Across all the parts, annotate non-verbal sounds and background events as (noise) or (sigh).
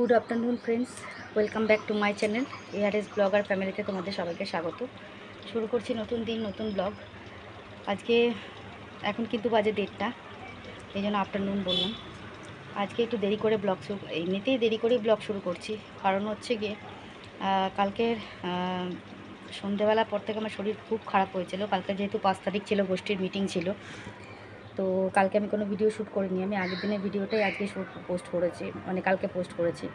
Good afternoon friends welcome back to my channel ARS blogger ফ্যামিলিতে তোমাদের সবাইকে স্বাগত। শুরু করছি নতুন দিন, নতুন ব্লগ আজকে এখন কিন্তু বাজে দেড়টা, এই জন্য আফটারনুন বললাম। আজকে একটু দেরি করে ব্লগ শুরু, এমনিতেই দেরি করেই ব্লগ শুরু করছি। কারণ হচ্ছে গিয়ে কালকের সন্ধেবেলা পর থেকে আমার শরীর খুব খারাপ হয়েছিল। কালকে যেহেতু পাঁচ তারিখ ছিল, গোষ্ঠীর মিটিং ছিল। তো কালকে আমি কোনো ভিডিও শ্যুট করিনি। আমি আগের দিনের ভিডিওটাই আজকে শ্যুট পোস্ট করেছি মানে কালকে পোস্ট করেছি।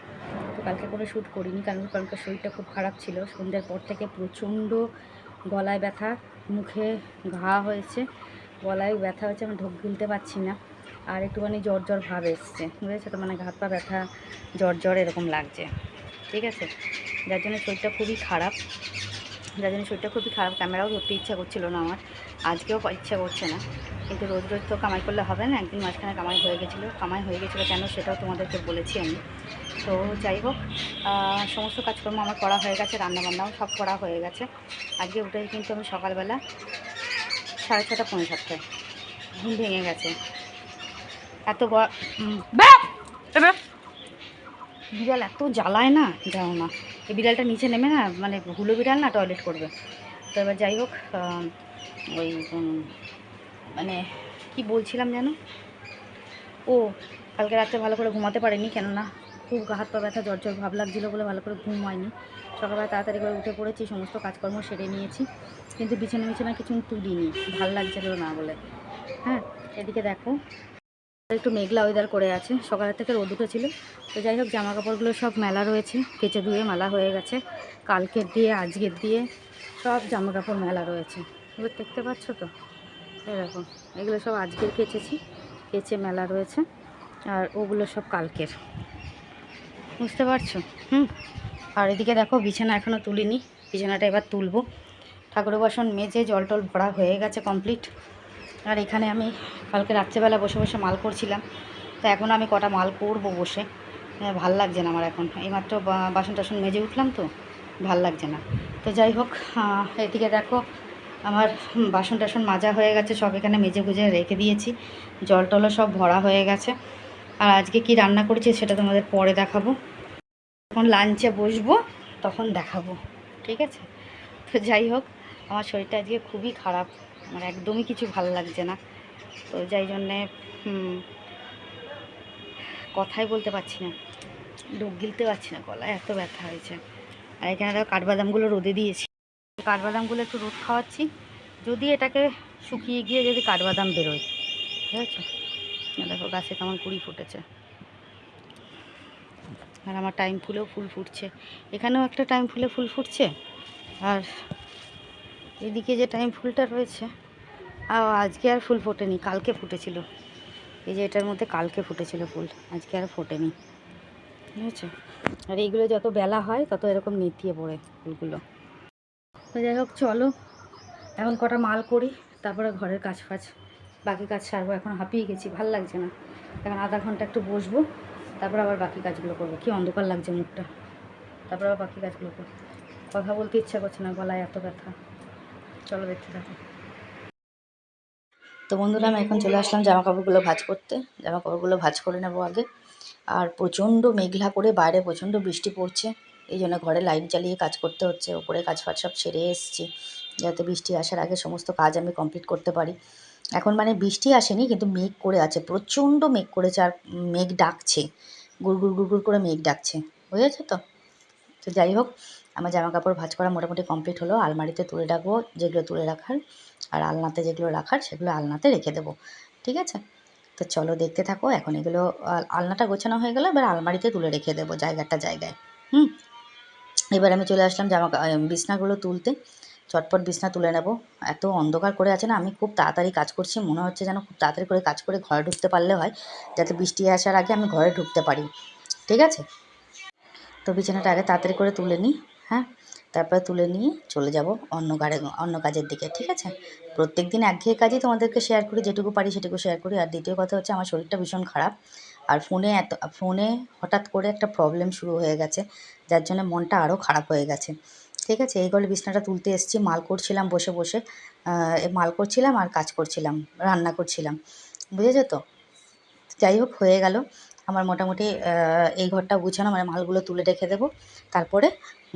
তো কালকে কোনো শ্যুট করিনি, কারণ কালকে শরীরটা খুব খারাপ ছিল। সন্ধ্যের পর থেকে প্রচণ্ড গলায় ব্যথা, মুখে ঘা হয়েছে, গলায় ব্যথা হয়েছে, আমি ঢোক গিলতে পারছি না। আর একটুখানি জ্বর জ্বর ভাব এসছে, বুঝেছ তো? মানে হাত পা ব্যথা, জ্বর জ্বর এরকম লাগছে। ঠিক আছে? যার জন্য শরীরটা খুবই খারাপ। যার জন্য শরীরটা খুবই খারাপ ক্যামেরাও ধরতে ইচ্ছা করছিল না আমার। আজকেও ইচ্ছা করছে না। কিন্তু রোজ রোজ তো কামাই করলে হবে না একদিন মাঝখানে কামাই হয়ে গেছিল। কামাই হয়ে গেছিল কেন সেটাও তোমাদেরকে বলেছি আমি। তো যাই হোক সমস্ত কাজকর্ম আমার করা হয়ে গেছে রান্নাবান্নাও সব করা হয়ে গেছে। আজকে উঠে কিন্তু আমি সকালবেলা সাড়ে ছটা পৌনে সাতটায়। ঘুম ভেঙে গেছে। এত! বিড়াল এত জ্বালায় না? যাও না এই বিড়ালটা নিচে নেমে না মানে হুলো বিড়াল না টয়লেট করবে। তো এবার যাই হোক ওই মানে কি বলছিলাম যেন? ও, কালকে রাত্রে ভালো করে ঘুমাতে পারিনি কেননা খুব হাত পা ব্যথা, জ্বর জ্বর ভাব লাগছিল বলে ভালো করে ঘুম হয়নি সকালবেলা তাড়াতাড়ি করে উঠে পড়েছি, সমস্ত কাজকর্ম সেরে নিয়েছি। কিন্তু বিছানা বিছানা কিছু তুলিনি, ভালো লাগছিল না বলে। হ্যাঁ এদিকে দেখো একটু মেঘলা ওয়েদার করে আছে। সকালের থেকে রোদ উঠেছিল। তো যাই হোক জামা কাপড়গুলো সব মেলা রয়েছে। কেচে ধুয়ে মেলা হয়ে গেছে। কালকের দিয়ে, আজকের দিয়ে সব জামা কাপড় মেলা রয়েছে। এবার দেখতে পাচ্ছ তো? এরকম এগুলো সব আজকের কেচেছি। কেচে মেলা রয়েছে। আর ওগুলো সব কালকের। বুঝতে পারছ? হুম। আর এদিকে দেখো, বিছানা এখনও তুলিনি। বিছানাটা এবার তুলবো। ঠাকুর বাসন মেজে জল টল ভরা হয়ে গেছে কমপ্লিট আর এখানে আমি কালকে রাত্রেবেলা বসে বসে মাল করছিলাম। তো এখন আমি কটা মাল করব বসে। ভালো লাগছে না আমার এখন। এইমাত্র বাসন টাসন মেজে উঠলাম তো, ভালো লাগছে না। তো যাই হোক এদিকে দেখো, আমার বাসন টাসন মাজা হয়ে গেছে, সব এখানে মেজে গুজে রেখে দিয়েছি। জল টলও সব ভরা হয়ে গেছে। আর আজকে কি রান্না করেছি সেটা তোমাদের পরে দেখাবো। যখন লাঞ্চে বসবো, তখন দেখাবো। ঠিক আছে? তো যাই হোক, আমার শরীরটা আজকে খুবই খারাপ। আমার একদমই কিছু ভালো লাগছে না। তো যাই জন্যে কথাই বলতে পারছি না। ডুব গিলতে পারছি না, গলায় এত ব্যথা হয়েছে। আর এখানে দেখো কাঠবাদামগুলো রোদে দিয়েছি। কাঠবাদামগুলো একটু রোদ খাওয়াচ্ছি। যদি এটাকে শুকিয়ে গিয়ে যদি কাঠবাদাম বেরোয়, ঠিক আছে? দেখো গাছে কেমন কুড়ি ফুটেছে। আর আমার টাইম ফুলেও ফুল ফুটছে। এখানেও একটা টাইম ফুলে ফুল ফুটছে। আর এদিকে যে টাইম ফুলটা রয়েছে আজকে আর ফুল ফোটেনি, কালকে ফুটেছিল। এই যে এটার মধ্যে কালকে ফুটেছিল ফুল, আজকে আর ফোটেনি। বুঝেছ আর এইগুলো যত বেলা হয়, তত এরকম নেতিয়ে পড়ে ফুলগুলো। তো যাই হোক, চলো। এখন কটা মাল করি, তারপরে ঘরের কাজ ফাজ। বাকি কাজ সারবো, এখন হাঁপিয়ে গেছি, ভালো লাগছে না। এখন আধা ঘণ্টা একটু বসবো, তারপর আবার বাকি কাজগুলো করব। কি অন্ধকার লাগছে মুখটা। তারপর আবার বাকি কাজগুলো করব। কথা বলতে ইচ্ছা করছে না, গলায় এত ব্যথা। চলো দেখতে থাকো। তো বন্ধুরা, আমি এখন চলে আসলাম জামা কাপড়গুলো ভাঁজ করতে। জামা কাপড়গুলো ভাঁজ করে নেব আগে। আর প্রচণ্ড মেঘলা করে বাইরে প্রচণ্ড বৃষ্টি পড়ছে। এই জন্য ঘরে লাইট জ্বালিয়ে কাজ করতে হচ্ছে। ওপরে কাজ ফাজ সব সেরে এসেছি। যাতে বৃষ্টি আসার আগে সমস্ত কাজ আমি কমপ্লিট করতে পারি। এখন মানে বৃষ্টি আসেনি, কিন্তু মেঘ করে আছে। প্রচণ্ড মেঘ করেছে আর মেঘ ডাকছে। গুড় গুড় গুড় করে মেঘ ডাকছে। বুঝেছ তো? তো যাই হোক আমার জামা কাপড় ভাঁজ করা মোটামুটি কমপ্লিট হলো। আলমারিতে তুলে রাখব যেগুলো তুলে রাখার আর আলনাতে যেগুলো রাখার সেগুলো আলনাতে রেখে দেবো। ঠিক আছে? তো চলো দেখতে থাকো, এখন এগুলো আলনাটা গোছানো হয়ে গেলো, এবার আলমারিতে তুলে রেখে দেবো জায়গাটা জায়গায়। হুম? এবার আমি চলে আসলাম জামা বিছনাগুলো তুলতে। চটপট বিছনা তুলে নেব। এত অন্ধকার করে আছে না, আমি খুব তাড়াতাড়ি কাজ করছি, মনে হচ্ছে যেন খুব তাড়াতাড়ি করে কাজ করে ঘরে ঢুকতে পারলে হয়, যাতে বৃষ্টি আসার আগে আমি ঘরে ঢুকতে পারি। ঠিক আছে? তো বিছানাটা আগে তাড়াতাড়ি করে তুলে নিই। হ্যাঁ? তারপরে তুলে নিয়ে চলে যাব অন্য গাড়ে, অন্য কাজের দিকে, ঠিক আছে? প্রত্যেক দিন একঘেয়ে কাজই তোমাদেরকে শেয়ার করি, যেটুকু পারি সেটুকু শেয়ার করি। আর দ্বিতীয় কথা হচ্ছে আমার শরীরটা ভীষণ খারাপ। আর ফোনে এত, ফোনে হঠাৎ করে একটা প্রবলেম শুরু হয়ে গেছে, যার জন্য মনটা আরও খারাপ হয়ে গেছে। ঠিক আছে? এই গলে বিছনাটা তুলতে এসেছি, মাল করছিলাম বসে বসে। মাল করছিলাম আর কাজ করছিলাম, রান্না করছিলাম। বুঝেছ তো? যাই হোক, হয়ে গেল। আমার মোটামুটি এই ঘরটা গুছানো মানে মালগুলো তুলে রেখে দেবো। তারপরে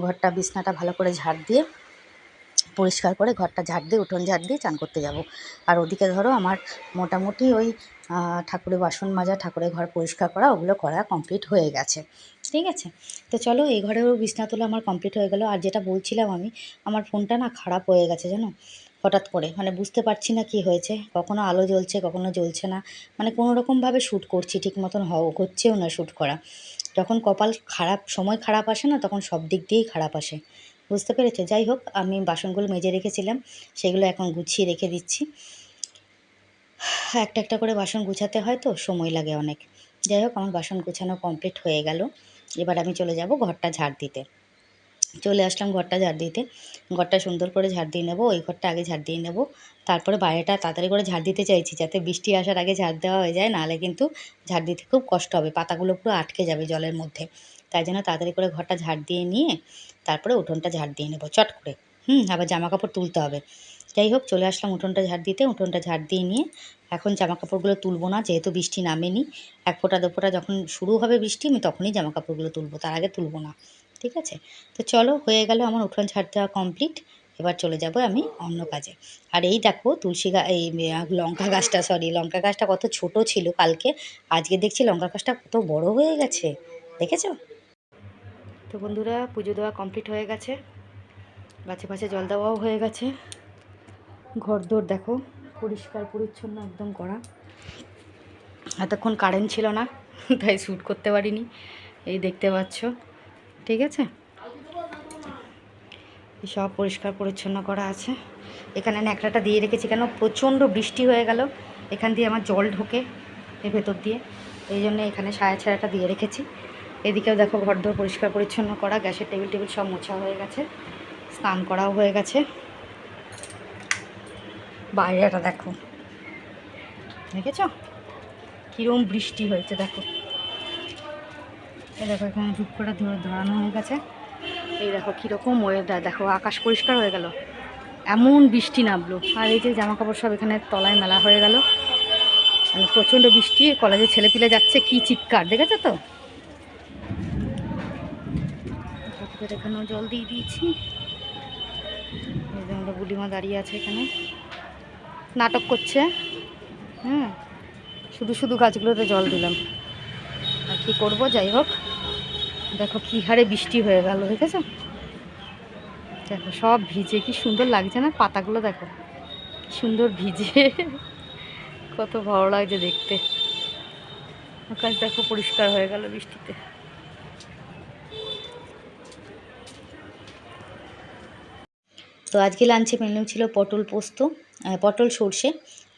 ঘরটা, বিছনাটা ভালো করে ঝাড় দিয়ে, পরিষ্কার করে ঘরটা ঝাড় দিয়ে, উঠোন ঝাড় দিয়ে চান করতে যাব। আর ওদিকে ধরো আমার মোটামুটি ওই ঠাকুরের বাসন মাজা, ঠাকুরের ঘর পরিষ্কার করা, ওগুলো করা কমপ্লিট হয়ে গেছে। ঠিক আছে? তো চলো, এই ঘরেও বিছনা তোলা আমার কমপ্লিট হয়ে গেল। আর যেটা বলছিলাম আমি, আমার ফোনটা না খারাপ হয়ে গেছে, জানো? হঠাৎ করে। মানে বুঝতে পারছি না কি হয়েছে। কখনো আলো জ্বলছে, কখনো জ্বলছে না। মানে কোনো রকমভাবে শ্যুট করছি, ঠিক মতন হচ্ছেও না শ্যুট করা। যখন কপাল খারাপ, সময় খারাপ আসে না, তখন সব দিক দিয়েই খারাপ আসে। বুঝতে পেরেছ? যাই হোক, আমি বাসনগুলো মেজে রেখেছিলাম। সেগুলো এখন গুছিয়ে রেখে দিচ্ছি। একটা একটা করে বাসন গুছাতে হয় তো, সময় লাগে অনেক। যাই হোক, আমার বাসন গুছানো কমপ্লিট হয়ে গেল। এবার আমি চলে যাব ঘরটা ঝাড় দিতে। চলে আসলাম ঘরটা ঝাড় দিতে। ঘরটা সুন্দর করে ঝাড় দিয়ে নেব, ওই ঘরটা আগে ঝাড় দিয়ে নেব। তারপরে বাইরেটা তাড়াতাড়ি করে ঝাড় দিতে চাইছি যাতে বৃষ্টি আসার আগে ঝাড় দেওয়া হয়ে যায়, নাহলে কিন্তু ঝাড় দিতে খুব কষ্ট হবে, পাতাগুলো পুরো আটকে যাবে জলের মধ্যে। তাই জন্য তাড়াতাড়ি করে ঘরটা ঝাড় দিয়ে নিয়ে তারপরে উঠোনটা ঝাড় দিয়ে নেব, চট করে। হুম, আবার জামা কাপড় তুলতে হবে। যাই হোক, চলে আসলাম উঠোনটা ঝাড় দিতে, উঠোনটা ঝাড় দিয়ে নিয়ে এখন জামা কাপড়গুলো তুলবো না, যেহেতু বৃষ্টি নামেনি, এক ফোঁটা দু ফোঁটা যখন শুরু হবে বৃষ্টি, আমি তখনই জামা কাপড়গুলো তুলবো, তার আগে তুলবো না। ঠিক আছে? তো চলো, হয়ে গেল আমার উঠোন ঝাড় দেওয়া কমপ্লিট এবার চলে যাব আমি অন্য কাজে। আর এই দেখো, তুলসী গা, এই লঙ্কা গাছটা সরি লঙ্কা গাছটা কত ছোট ছিল কালকে। আজকে দেখছি লঙ্কা গাছটা কত বড় হয়ে গেছে। দেখেছ? তো বন্ধুরা, পুজো দেওয়া কমপ্লিট হয়ে গেছে। গাছে পাশে জল দেওয়াও হয়ে গেছে। ঘর দোর দেখো, পরিষ্কার, পরিচ্ছন্ন, একদম করা। এতক্ষণ কারেন্ট ছিল না, তাই শ্যুট করতে পারিনি। এই দেখতে পাচ্ছ। ঠিক আছে? সব পরিষ্কার পরিচ্ছন্ন করা আছে। এখানে ন্যাকড়াটা দিয়ে রেখেছি কেন? প্রচণ্ড বৃষ্টি হয়ে গেল। এখান দিয়ে আমার জল ঢোকে এর ভেতর দিয়ে। এই জন্য এখানে সায়া ছায়াটা দিয়ে রেখেছি। এদিকেও দেখো ঘরদোর পরিষ্কার পরিচ্ছন্ন করা, গ্যাসের টেবিল টেবিল সব মোছা হয়ে গেছে, স্নান করাও হয়ে গেছে। বাইরেটা দেখো, দেখেছ? কীরকম বৃষ্টি হয়েছে, দেখো। এই দেখো, এখানে ধূপ করে ধরে ধরানো হয়ে গেছে। এই দেখো, কীরকম ওয়েদার দেখো, আকাশ পরিষ্কার হয়ে গেল। এমন বৃষ্টি নামলো। আর এই যে জামা কাপড় সব এখানে তলায় মেলা হয়ে গেল। মানে প্রচণ্ড বৃষ্টি। কলেজে ছেলেপিলে যাচ্ছে, কি চিৎকার, দেখেছ তো? এখানেও জল দিয়ে দিয়েছি। আমাদের বুলিমা দাঁড়িয়ে আছে এখানে। নাটক করছে। হ্যাঁ শুধু শুধু গাছগুলোতে জল দিলাম। কী করব? যাই হোক। দেখো কী হারে বৃষ্টি হয়ে গেল, দেখেছ? দেখো, সব ভিজে, কি সুন্দর লাগছে না পাতাগুলো, দেখো। সুন্দর ভিজে। কত ভালো লাগছে দেখতে। আকাশ দেখো পরিষ্কার হয়ে গেল বৃষ্টিতে। তো আজকে লাঞ্চে মেনু ছিল পটল পোস্ত পটল সর্ষে।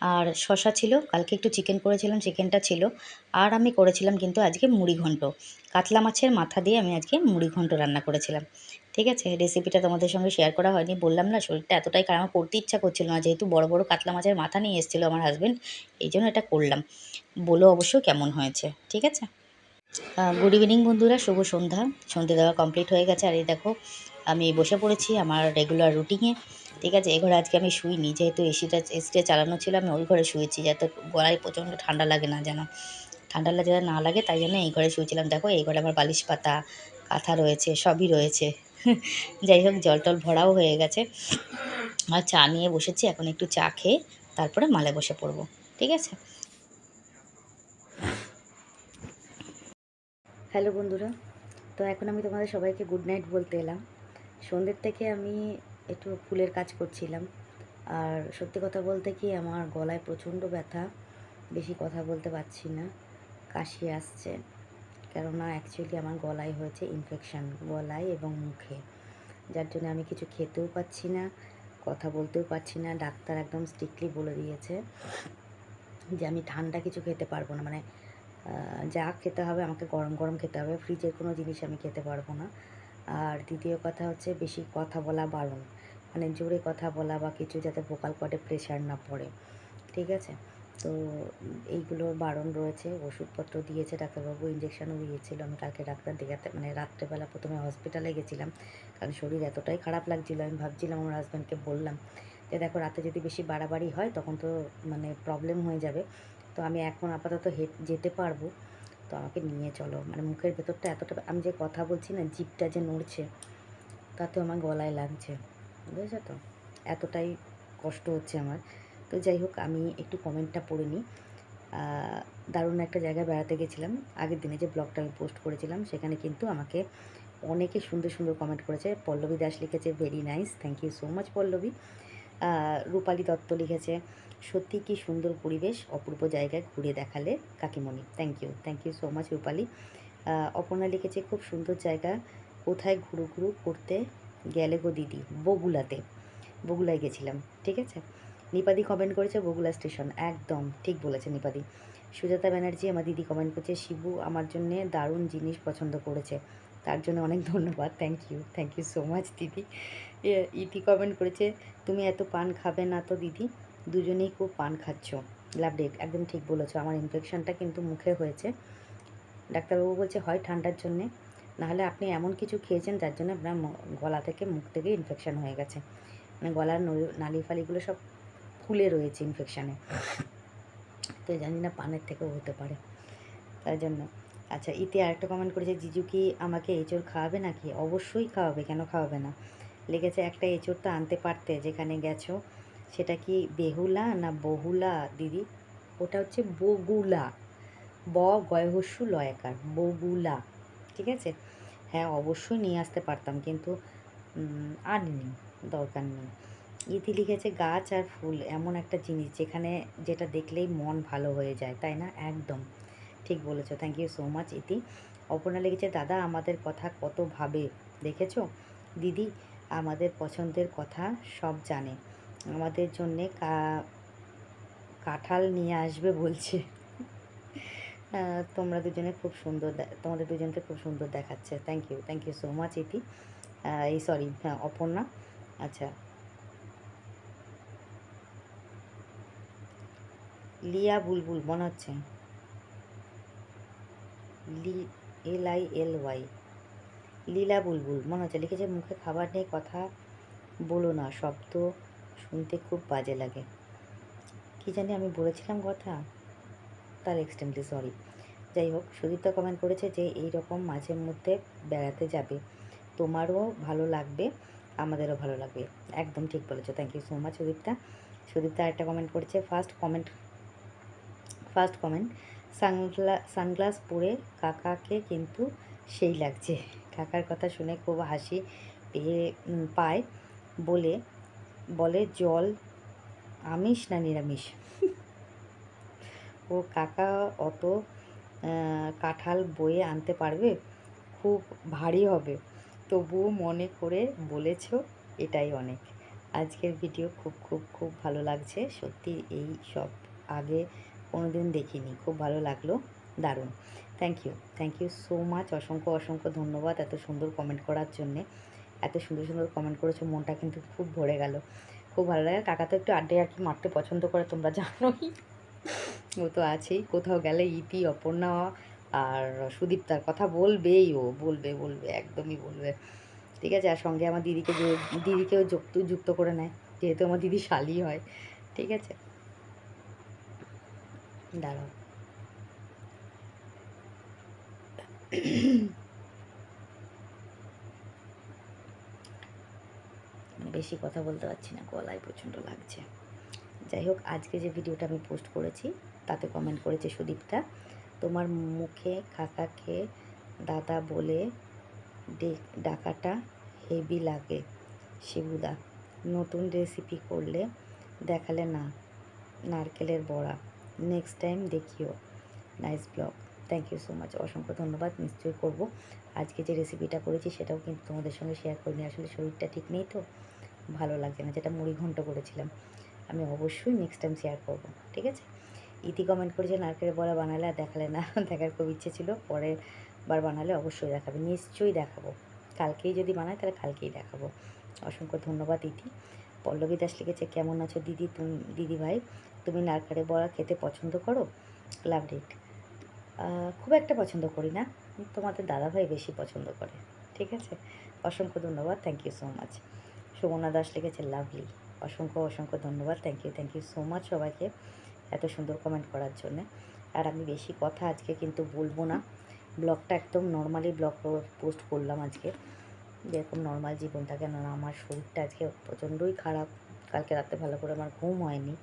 আর শশা ছিল, কালকে একটু চিকেন করেছিলাম চিকেনটা ছিল। আর আমি করেছিলাম কিন্তু আজকে মুড়ি ঘন্ট। কাতলা মাছের মাথা দিয়ে আমি আজকে মুড়ি ঘন্ট রান্না করেছিলাম। ঠিক আছে? রেসিপিটা তোমাদের সঙ্গে শেয়ার করা হয়নি। বললাম না, শরীরটা এতটাই খারাপ, আমার করতে ইচ্ছা করছিল না। যেহেতু বড় বড় কাতলা মাছের মাথা নিয়ে এসেছিল আমার হাজবেন্ড এই জন্য এটা করলাম। বলো অবশ্য কেমন হয়েছে? ঠিক আছে? গুড ইভিনিং বন্ধুরা, শুভ সন্ধ্যা। সন্ধ্যে দেওয়া কমপ্লিট হয়ে গেছে। আর এই দেখো আমি বসে পড়েছি আমার রেগুলার রুটিনে ঠিক আছে এই ঘরে আজকে আমি শুইনি, যেহেতু এসিটা এসিটা চালানো ছিল, আমি ওই ঘরে শুয়েছি, যাতে গলায় প্রচণ্ড ঠান্ডা লাগে না যেন। ঠান্ডা লাগে না লাগে, তাই জন্য এই ঘরে শুয়েছিলাম। দেখো, এই ঘরে আমার বালিশ পাতা, কাঁথা রয়েছে, সবই রয়েছে। (laughs) যাই হোক, জল টল ভরাও হয়ে গেছে। আর চা নিয়ে বসেছি, এখন একটু চা খেয়ে তারপরে মালে বসে পড়ব। ঠিক আছে? হ্যালো বন্ধুরা, তো এখন আমি তোমাদের সবাইকে গুড নাইট বলতে এলাম। সন্ধ্যের থেকে আমি একটু ফুলের কাজ করছিলাম। আর সত্যি কথা বলতে কি, আমার গলায় প্রচণ্ড ব্যথা, বেশি কথা বলতে পারছি না, কাশি আসছে। কেননা অ্যাকচুয়ালি আমার গলায় হয়েছে ইনফেকশান গলায় এবং মুখে। যার জন্য আমি কিছু খেতেও পাচ্ছি না, কথা বলতেও পারছি না, ডাক্তার একদম স্ট্রিক্টলি বলে দিয়েছে যে আমি ঠান্ডা কিছু খেতে পারব না। মানে যা খেতে হবে আমাকে গরম গরম খেতে হবে ফ্রিজের কোনো জিনিস আমি খেতে পারব না। আর দ্বিতীয় কথা হচ্ছে বেশি কথা বলা বারণ। মানে জোরে কথা বলা বা কিছু যাতে ভোকাল কর্ডে প্রেশার না পড়ে। ঠিক আছে? তো উম, এইগুলোর বারণ রয়েছে। ওষুধপত্র দিয়েছে ডাক্তারবাবু ইঞ্জেকশনও দিয়েছিল। আমি কালকে ডাক্তার দেখাতে মানে রাত্রেবেলা প্রথমে হসপিটালে গেছিলাম। কারণ শরীর এতটাই খারাপ লাগছিল আমি ভাবছিলাম আমার হাজব্যান্ডকে বললাম যে দেখো রাতে যদি বেশি বাড়াবাড়ি হয় তখন তো মানে প্রবলেম হয়ে যাবে। তো আমি এখন আপাতত হেঁট যেতে পারব। তো আমাকে নিয়ে চলো। মানে মুখের ভেতরটা এতটা আমি যে কথা বলছি না জিপটা যে নড়ছে, তাতে আমার গলায় লাগছে। বুঝেছ তো? এতটাই কষ্ট হচ্ছে আমার। তো যাই হোক, আমি একটু কমেন্টটা পড়ে নিই। দারুণ একটা জায়গায় বেড়াতে গেছিলাম। আগের দিনে যে ব্লগটা আমি পোস্ট করেছিলাম, সেখানে কিন্তু আমাকে অনেকে সুন্দর সুন্দর কমেন্ট করেছে। পল্লবী দাস লিখেছে very nice thank you so much Pallavi. Rupali Dutta লিখেছে, সত্যি কি সুন্দর পরিবেশ অপূর্ব জায়গায় ঘুরে দেখালে কাকিমণি। Thank you thank you so much Rupali. Aparna লিখেছে, খুব সুন্দর জায়গা, কোথায় ঘুরু ঘুরু করতে গেলে গো দিদি? বগুলাতে, বগুলায় গেছিলাম, ঠিক আছে? নিপাদি কমেন্ট করেছে, বগুলা স্টেশন। একদম, ঠিক বলেছে নিপাদি। সুজাতা ব্যানার্জি, আমার দিদি কমেন্ট করছে, শিবু, আমার জন্যে দারুণ জিনিস পছন্দ করেছে। তার জন্য অনেক ধন্যবাদ। Thank you thank you so much দিদি। ইতি কমেন্ট করেছে, তুমি এত পান খাবে না তো দিদি? দুজনেই খুব পান খাচ্ছ। লাভ ডেট একদম ঠিক বলেছ। আমার ইনফেকশনটা কিন্তু মুখে হয়েছে। ডাক্তারবাবু বলছে, হয় ঠান্ডার জন্যে। নাহলে আপনি এমন কিছু খেয়েছেন যার জন্য আপনার গলা থেকে মুখ থেকে ইনফেকশান হয়ে গেছে। মানে গলার নলি- ফালিগুলো সব ফুলে রয়েছে ইনফেকশানে তো জানি না পানের থেকেও হতে পারে। তার জন্য আচ্ছা ইতি আরেকটা কমেন্ট করেছে, জিজু কি আমাকে এঁচড় খাওয়াবে নাকি? অবশ্যই খাওয়াবে, কেন খাওয়াবে না? লেগেছে, একটা এঁচড় তো আনতে পারতে, যেখানে গেছো, সেটা কি বেহুলা না বহুলা, দিদি? ওটা হচ্ছে বগুলা, ব গয়হস্যু লয়কার, বগুলা, ঠিক আছে? হ্যাঁ অবশ্যই নিয়ে আসতে পারতাম, কিন্তু আনিনি দরকার নেই। ইতি লিখেছে, গাছ আর ফুল এমন একটা জিনিস, যেখানে যেটা দেখলেই মন ভালো হয়ে যায়, তাই না? একদম। ঠিক বলেছ থ্যাংক ইউ সো মাচ ইতি। অপর্ণা লিখেছে, দাদা, আমাদের কথা কত ভাবে? দেখেছ? দিদি আমাদের পছন্দের কথা সব জানে। আমাদের জন্যে কাঁঠাল নিয়ে আসবে বলছে। তোমরা দুজনে খুব সুন্দর তোমাদের দুজনকে খুব সুন্দর দেখাচ্ছে। Thank you thank you so much Iti. এই সরি হ্যাঁ অপর্ণা। আচ্ছা। লিয়া বুলবুল, মনে হচ্ছে। লি, L I L Y. Leela Bulbul, মনে হচ্ছে লিখেছে, মুখে খাবার নেই, কথা বলো না, শব্দ শুনতে খুব বাজে লাগে। কি জানি আমি বলেছিলাম কথা? তার এক্সট্রিমলি সরি যাই হোক, সুদীপ্তা কমেন্ট করেছে যে এই রকম মাঝে মধ্যে বেড়াতে যাবে। তোমারও ভালো লাগবে, আমাদেরও ভালো লাগবে। একদম ঠিক বলেছ thank you so much Sudipta. Sudipta একটা কমেন্ট করেছে ফার্স্ট কমেন্ট ফার্স্ট কমেন্ট সানগ্লা, সানগ্লাস পরে কাকাকে কিন্তু সেই লাগছে। কাকার কথা শুনে খুব হাসি পেয়ে পায়। বলে বলে, জল আমিষ না নিরামিষ? ও কাকা অত কাঁঠাল বয়ে আনতে পারবে? খুব ভারী হবে। তবুও মনে করে বলেছ, এটাই অনেক। আজকের ভিডিও খুব খুব খুব ভালো লাগছে। সত্যি এই সব আগে কোনোদিন দেখিনি। খুব ভালো লাগল। দারুণ। Thank you thank you so much অসংখ্য অসংখ্য ধন্যবাদ এত সুন্দর কমেন্ট করার জন্যে। এত সুন্দর সুন্দর কমেন্ট করেছ, মনটা কিন্তু খুব ভরে গেল। খুব ভালো লাগে। কাকা তো একটু আড্ডায় আর কি মারতে পছন্দ করে, তোমরা জানোই। ও তো আছেই। কোথাও গেলে ইতি, অপর্ণা আর সুদীপ্তার কথা বলবেই ও। বলবে বলবে, একদমই বলবে। ঠিক আছে? আর সঙ্গে আমার দিদিকে দিদিকেও যুক্ত যুক্ত করে নেয়। যেহেতু আমার দিদি শালি হয়। ঠিক আছে? দাঁড়াও। বেশি কথা বলতে পারছি না, গলায় প্রচণ্ড লাগছে। যাই হোক, আজকে যে ভিডিওটা আমি পোস্ট করেছি, তাতে কমেন্ট করেছে সুদীপটা তোমার মুখে কাকাকে দাদা বলে ডাকাটা হেভি লাগে শিবুদা। নতুন রেসিপি করলে দেখালে না, নারকেলের বড়া। নেক্সট টাইম দেখিও। Nice blog thank you so much অসংখ্য ধন্যবাদ, নিশ্চয়ই করব। আজকে যে রেসিপিটা করেছি সেটাও কিন্তু তোমাদের সঙ্গে শেয়ার করিনি। আসলে শরীরটা ঠিক নেই তো, ভালো লাগছে না। যেটা মুড়ি ঘন্ট করেছিলাম, আমি অবশ্যই নেক্সট টাইম শেয়ার করব, ঠিক আছে? ইতি কমেন্ট করেছে, নারকেলের বড়া বানালে আর দেখালে না, (laughs) দেখার খুব ইচ্ছে ছিল। পরের বার বানালে অবশ্যই দেখাবে, নিশ্চয়ই দেখাবো। কালকেই যদি বানায় তাহলে কালকেই দেখাবো। অসংখ্য ধন্যবাদ, ইতি। পল্লবী দাস লিখেছে, কেমন আছো দিদি? তুমি, দিদি ভাই, তুমি নারকেলের বড়া খেতে পছন্দ করো? লাভ ইট খুব একটা পছন্দ করি না, তোমাদের দাদাভাই বেশি পছন্দ করে, ঠিক আছে? অসংখ্য ধন্যবাদ thank you so much Sumana Das লিখেছে লাভলি অসংখ্য অসংখ্য ধন্যবাদ thank you thank you so much সবাইকে এত সুন্দর কমেন্ট করার জন্যে। আর আমি বেশি কথা আজকে কিন্তু বলব না। ব্লগটা একদম নর্মালি ব্লগ পোস্ট করলাম আজকে। যেরকম নর্মাল জীবনটা কেন না আমার শরীরটা আজকে প্রচণ্ডই খারাপ। কালকে রাতে ভালো করে আমার ঘুম হয়নি,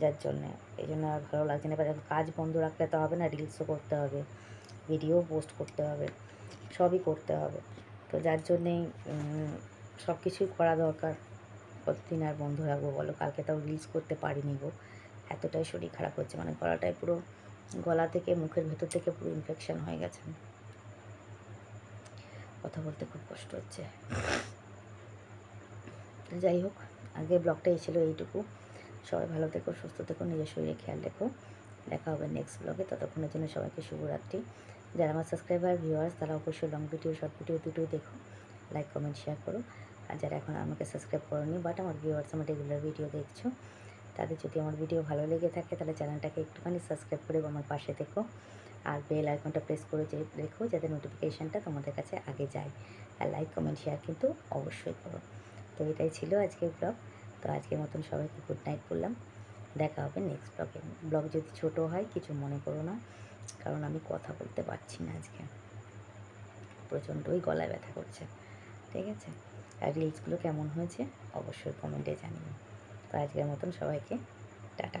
যার জন্যে। এই জন্য আর ভালো লাগছে না। এবার কাজ বন্ধ রাখলে তো হবে না রিলসও করতে হবে ভিডিও পোস্ট করতে হবে, সবই করতে হবে। তো যার জন্যেই সব কিছুই করা দরকার। কতদিন আর বন্ধ রাখব বলো? কালকে তাও রিলস করতে পারিনি গো। এতটাই শরীর খারাপ হচ্ছে। মানে গলাটায় পুরো, গলা থেকে, মুখের ভেতর থেকে পুরো ইনফেকশান হয়ে গেছে। কথা বলতে খুব কষ্ট হচ্ছে। যাই হোক, আগে ব্লগটা ছিল এইটুকু। সবাই ভালো থেকো, সুস্থ থেকো, নিজের শরীরে খেয়াল রেখো। দেখা হবে নেক্সট ব্লগে ততক্ষণের জন্য সবাইকে শুভরাত্রি। যারা আমার সাবস্ক্রাইবার ভিউয়ার্স তারা অবশ্যই লং ভিডিও শর্ট ভিডিও দুটোই দেখো। লাইক কমেন্ট শেয়ার করো। আর যারা এখন আমাকে সাবস্ক্রাইব করোনি বাট আমার ভিউয়ার্স আমার রেগুলার ভিডিও দেখছ তাদের যদি আমার ভিডিও ভালো লেগে থাকে, তাহলে চ্যানেলটাকে একটুখানি সাবস্ক্রাইব করে আমার পাশে দেখো আর বেল আইকনটা প্রেস করে যে রেখো, যাতে নোটিফিকেশানটা তোমাদের কাছে আগে যায়। আর লাইক কমেন্ট শেয়ার কিন্তু অবশ্যই করো। তো এটাই ছিল আজকের ব্লগ তো আজকের মতন সবাইকে গুড নাইট বললাম। দেখা হবে নেক্সট ব্লগে ব্লগ যদি ছোট হয়, কিছু মনে করো না, কারণ আমি কথা বলতে পারছি না আজকে। প্রচণ্ডই গলায় ব্যথা করছে। ঠিক আছে? আর রিলসগুলো কেমন হয়েছে, অবশ্যই কমেন্টে জানিও। আজকের মতন সবাইকে টাটা।